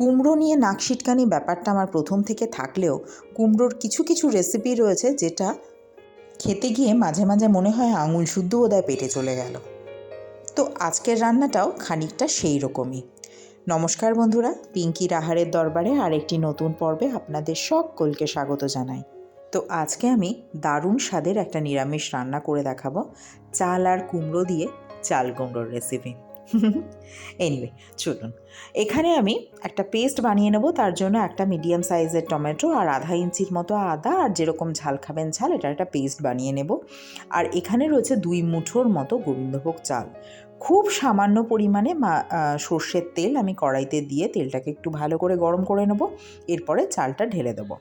কুমড়ো নিয়ে নাক সিটকানি ব্যাপারটা আমার প্রথম থেকে থাকলেও কুমড়োর কিছু কিছু রেসিপি রয়েছে যেটা খেতে গিয়ে মাঝে মাঝে মনে হয় আঙুল শুদ্ধ ওদায় পেটে চলে গেল। তো আজকের রান্নাটাও খানিকটা সেই রকমই। নমস্কার বন্ধুরা পিঙ্কি রাহারের দরবারে আরেকটি নতুন পর্বে আপনাদের সকলকে স্বাগত জানাই। তো আজকে আমি দারুণ স্বাদের একটা নিরামিষ রান্না করে দেখাবো, চাল আর কুমড়ো দিয়ে চাল কুমড়োর রেসিপি এনিওয়ে চলুন। এখানে আমি একটা পেস্ট বানিয়ে নেব, তার জন্য একটা মিডিয়াম সাইজের টমেটো আর আধা ইঞ্চির মতো আদা আর যেরকম ঝাল খাবেন ঝাল এটা একটা পেস্ট বানিয়ে নেব। আর এখানে রয়েছে দুই মুঠোর মতো গোবিন্দভোগ চাল। খুব সামান্য পরিমাণে মা সর্ষের তেল আমি কড়াইতে দিয়ে তেলটাকে একটু ভালো করে গরম করে নেব। এরপরে চালটা ঢেলে দেবো।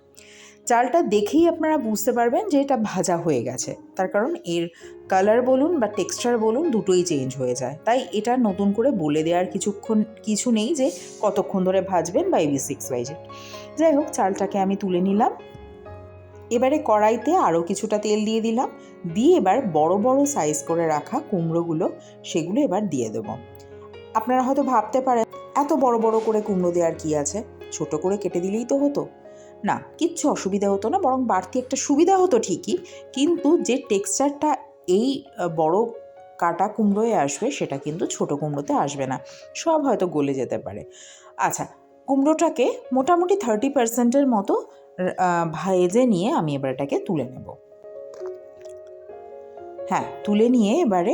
চালটা দেখেই আপনারা বুঝতে পারবেন যে এটা ভাজা হয়ে গেছে। তার কারণ এর কালার বলুন বা টেক্সচার বলুন দুটোই চেঞ্জ হয়ে যায়। তাই এটা নতুন করে বলে দেওয়ার কিছুক্ষণ, কিছু নেই যে কতক্ষণ ধরে ভাজবেন বা এবি সিক্স ওয়াইজে যাই হোক, চালটাকে আমি তুলে নিলাম। এবারে কড়াইতে আরও কিছুটা তেল দিয়ে দিলাম। দিয়ে এবার বড় বড় সাইজ করে রাখা কুমড়োগুলো, সেগুলো এবার দিয়ে দেবো। আপনারা হয়তো ভাবতে পারেন, এত বড় বড় করে কুমড়ো দেওয়ার কি আছে? ছোট করে কেটে দিলেই তো হতো। না, কিচ্ছু অসুবিধা হতো না, বরং বাড়তি একটা সুবিধা হতো ঠিকই, কিন্তু যে টেক্সচারটা এই বড় কাটা কুমড়োয় আসবে, সেটা কিন্তু ছোট কুমড়োতে আসবে না। সব হয়তো গলে যেতে পারে। আচ্ছা কুমড়োটাকে মোটামুটি থার্টি পার্সেন্টের মতো ভেজে নিয়ে আমি এবার এটাকে তুলে নেব। হ্যাঁ তুলে নিয়ে এবারে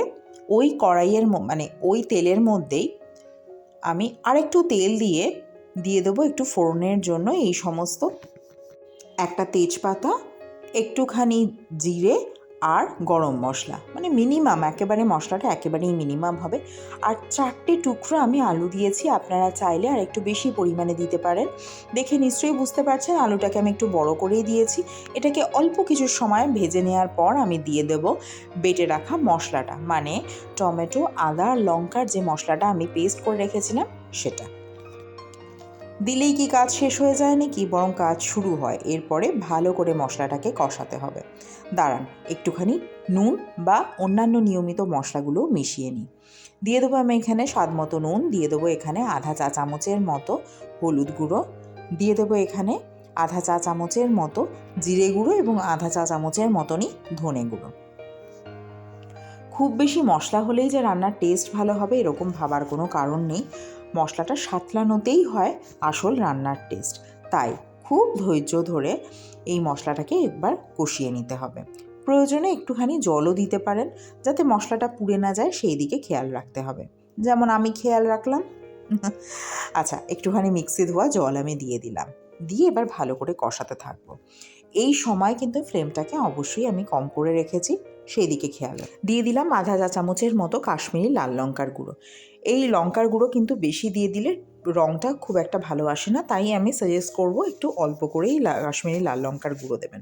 ওই কড়াইয়ের মানে ওই তেলের মধ্যেই আমি আরেকটু তেল দিয়ে দিয়ে দেবো একটু ফোড়নের জন্য এই সমস্ত। একটা তেজপাতা, একটুখানি জিরে আর গরম মশলা। মিনিমাম একেবারে মশলাটা একেবারেই মিনিমাম হবে। আর চারটে টুকরো আমি আলু দিয়েছি, আপনারা চাইলে আর একটু বেশি পরিমাণে দিতে পারেন। দেখে নিশ্চয়ই বুঝতে পারছেন, আলুটাকে আমি একটু বড় করেই দিয়েছি। এটাকে অল্প কিছু সময় ভেজে নেওয়ার পর আমি দিয়ে দেব বেটে রাখা মশলাটা। মানে টমেটো, আদা লঙ্কার যে মশলাটা আমি পেস্ট করে রেখেছিলাম, সেটা। দিলেই কি কাজ শেষ হয়ে যায় নাকি? বরং কাজ শুরু হয়। এরপরে ভালো করে মশলাটাকে কষাতে হবে। দাঁড়ান, একটুখানি নুন বা অন্যান্য নিয়মিত মশলাগুলো মিশিয়ে নিই। দিয়ে দেবো আমি এখানে স্বাদ মতো নুন, দিয়ে দেবো এখানে আধা চা চামচের মতো হলুদ গুঁড়ো, দিয়ে দেবো এখানে আধা চা চামচের মতো জিরে গুঁড়ো এবং আধা চা চামচের মতনই ধনে গুঁড়ো। খুব বেশি মশলা হলেই যে রান্নার টেস্ট ভালো হবে এরকম ভাবার কোনো কারণ নেই। মশলাটা সাতলানোতেই হয় আসল রান্নার টেস্ট তাই খুব ধৈর্য ধরে এই মশলাটাকে একবার কষিয়ে নিতে হবে। প্রয়োজনে একটুখানি জলও দিতে পারেন যাতে মশলাটা পুড়ে না যায় সেই দিকে খেয়াল রাখতে হবে। যেমন আমি খেয়াল রাখলাম। আচ্ছা একটুখানি মিক্সি ধোয়া জল আমি দিয়ে দিলাম। দিয়ে এবার ভালো করে কষাতে থাকব। এই সময় কিন্তু ফ্লেমটাকে অবশ্যই আমি কম করে রেখেছি। সেই দিকে খেয়াল দিয়ে দিলাম আধা চা চামচের মতো কাশ্মীরি লাল লঙ্কার গুঁড়ো। এই লঙ্কার গুঁড়ো কিন্তু বেশি দিয়ে দিলে রঙটা খুব একটা ভালো আসে না, তাই আমি সাজেস্ট করব একটু অল্প করেই কাশ্মীরি লাল লঙ্কার গুঁড়ো দেবেন।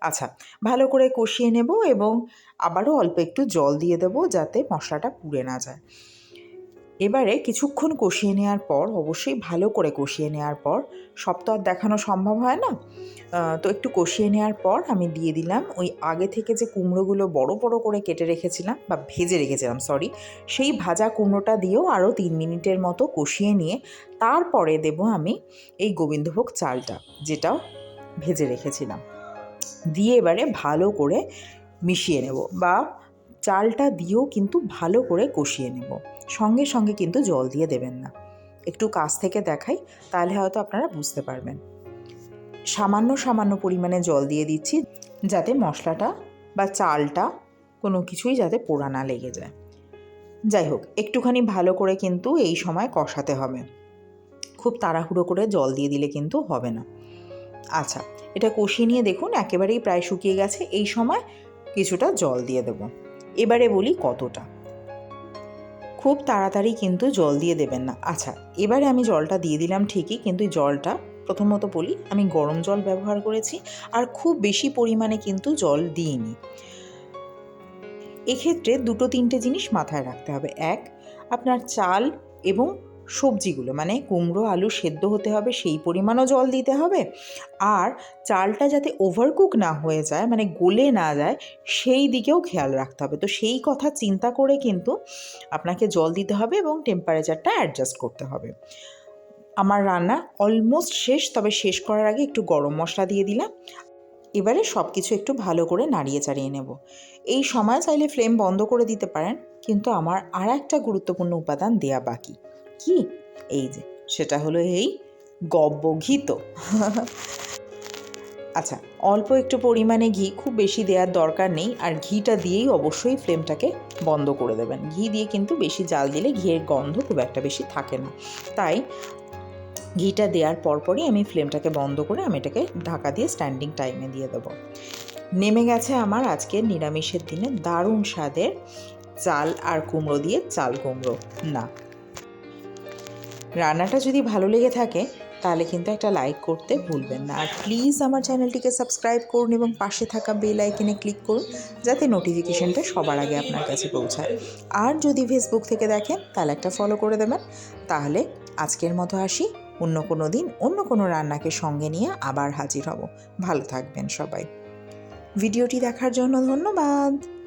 আচ্ছা ভালো করে কষিয়ে নেব এবং আবারও অল্প একটু জল দিয়ে দেবো যাতে মশলাটা পুড়ে না যায়। এবারে কিছুক্ষণ কষিয়ে নেওয়ার পর, অবশ্যই ভালো করে কষিয়ে নেওয়ার পর, সব তো আর দেখানো সম্ভব হয় না তো একটু কষিয়ে নেওয়ার পর আমি দিয়ে দিলাম ওই আগে থেকে যে কুমড়োগুলো বড় বড় করে কেটে রেখেছিলাম বা ভেজে রেখেছিলাম সরি সেই ভাজা কুমড়োটা দিয়েও আরও তিন মিনিটের মতো কষিয়ে নিয়ে তারপরে দেব আমি এই গোবিন্দভোগ চালটা, যেটাও ভেজে রেখেছিলাম। দিয়ে এবারে ভালো করে মিশিয়ে নেব বা চালটা দিয়েও কিন্তু ভালো করে কষিয়ে নেব। সঙ্গে সঙ্গে কিন্তু জল দিয়ে দেবেন না। একটু কাছ থেকে দেখাই, তাহলে হয়তো আপনারা বুঝতে পারবেন। সামান্য সামান্য পরিমাণে জল দিয়ে দিচ্ছি, যাতে মশলাটা বা চালটা কোনো কিছুই যাতে পোড়া না লেগে যায়। যাই হোক, একটুখানি ভালো করে কিন্তু এই সময় কষাতে হবে। খুব তাড়াহুড়ো করে জল দিয়ে দিলে কিন্তু হবে না। আচ্ছা এটা কষিয়ে নিয়ে দেখুন, একেবারেই প্রায় শুকিয়ে গেছে। এই সময় কিছুটা জল দিয়ে দেবো। এবারে বলি কতটা। খুব তাড়াতাড়ি কিন্তু জল দিয়ে দেবেন না। আচ্ছা এবারে আমি জলটা দিয়ে দিলাম ঠিকই, কিন্তু জলটা প্রথমত বলি, আমি গরম জল ব্যবহার করেছি, আর খুব বেশি পরিমাণে কিন্তু জল দিইনি। এক্ষেত্রে দুটো তিনটে জিনিস মাথায় রাখতে হবে। এক, আপনার চাল এবং সবজিগুলো মানে কুমড়ো, আলু সেদ্ধ হতে হবে, সেই পরিমাণও জল দিতে হবে। আর চালটা যাতে ওভারকুক না হয়ে যায় মানে গলে না যায়, সেই দিকেও খেয়াল রাখতে হবে। তো সেই কথা চিন্তা করে কিন্তু আপনাকে জল দিতে হবে এবং টেম্পারেচারটা অ্যাডজাস্ট করতে হবে। আমার রান্না অলমোস্ট শেষ, তবে শেষ করার আগে একটু গরম মশলা দিয়ে দিলাম। এবারে সব কিছু একটু ভালো করে নাড়িয়ে চাড়িয়ে নেব। এই সময় চাইলে ফ্লেম বন্ধ করে দিতে পারেন, কিন্তু আমার আর একটা গুরুত্বপূর্ণ উপাদান দেয়া বাকি। কি? এই যে, সেটা হলো এই গব্ব ঘি তো আচ্ছা অল্প একটু পরিমাণে ঘি, খুব বেশি দেওয়ার দরকার নেই। আর ঘিটা দিয়েই অবশ্যই ফ্লেমটাকে বন্ধ করে দেবেন। ঘি দিয়ে কিন্তু বেশি জাল দিলে ঘিয়ের গন্ধ খুব একটা বেশি থাকে না। তাই ঘিটা দেওয়ার পরপরই আমি ফ্লেমটাকে বন্ধ করে আমি এটাকে ঢাকা দিয়ে স্ট্যান্ডিং টাইমে দিয়ে দেবো। নেমে গেছে আমার আজকে নিরামিষের দিনে দারুণ স্বাদের চাল আর কুমড়ো দিয়ে চাল কুমড়ো। না রান্নাটা যদি ভালো লেগে থাকে, তাহলে কিন্তু একটা লাইক করতে ভুলবেন না। আর প্লিজ আমার চ্যানেলটিকে সাবস্ক্রাইব করুন এবং পাশে থাকা বেল আইকনে ক্লিক করুন, যাতে নোটিফিকেশনটা সবার আগে আপনার কাছে পৌঁছায়। আর যদি ফেসবুক থেকে দেখেন, তাহলে একটা ফলো করে দেবেন। তাহলে আজকের মতো আসি। অন্য কোনো দিন অন্য কোনো রান্নাকে সঙ্গে নিয়ে আবার হাজির হব। ভালো থাকবেন সবাই। ভিডিওটি দেখার জন্য ধন্যবাদ।